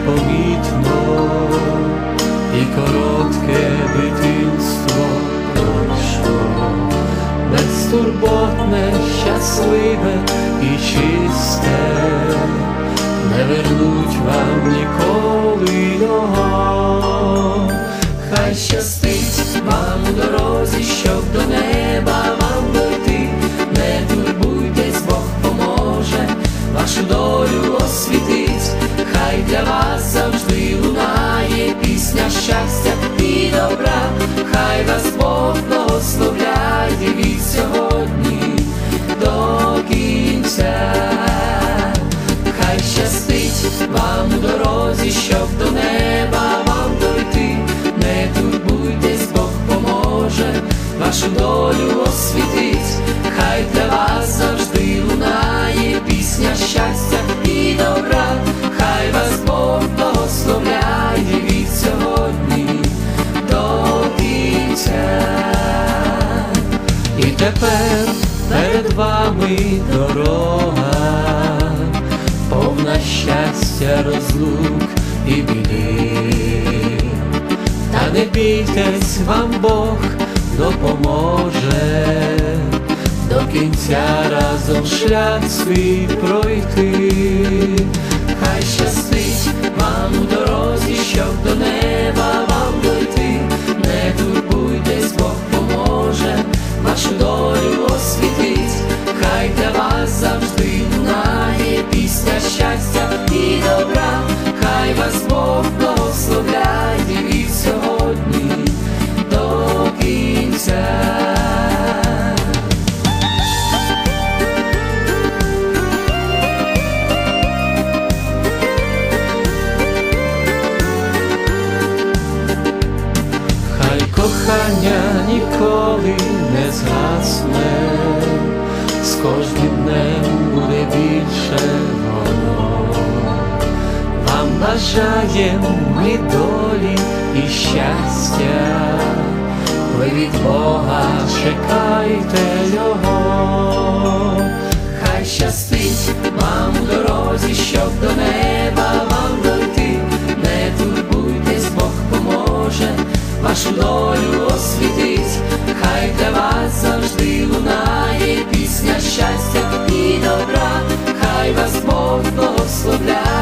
непомітно, і коротке дитинство пройшло, безтурботне, щасливе і чисте, не вернуть вам ніколи його. Хай щастить вам у дорозі, щоб до неба вам дойти, не турбуйтесь, щастя і добра, хай вас Бог благословляє. Від сьогодні до кінця. Хай щастить вам у дорозі, щоб до неба вам дойти, не турбуйтесь, Бог поможе, вашу долю освітить, тепер перед вами дорога, повна щастя, розлук і біди. Та не бійтесь, вам Бог допоможе до кінця разом шлях свій пройти. Вас Бог благословляє від сьогодні до кінця. Хай кохання ніколи не згасне, бажаєм ми долі і щастя, ви від Бога чекайте Його, хай щастить вам у дорозі, щоб до неба вам дойти, не турбуйтесь, Бог поможе, вашу долю освітить, хай для вас завжди лунає пісня щастя і добра, хай вас Бог благословляє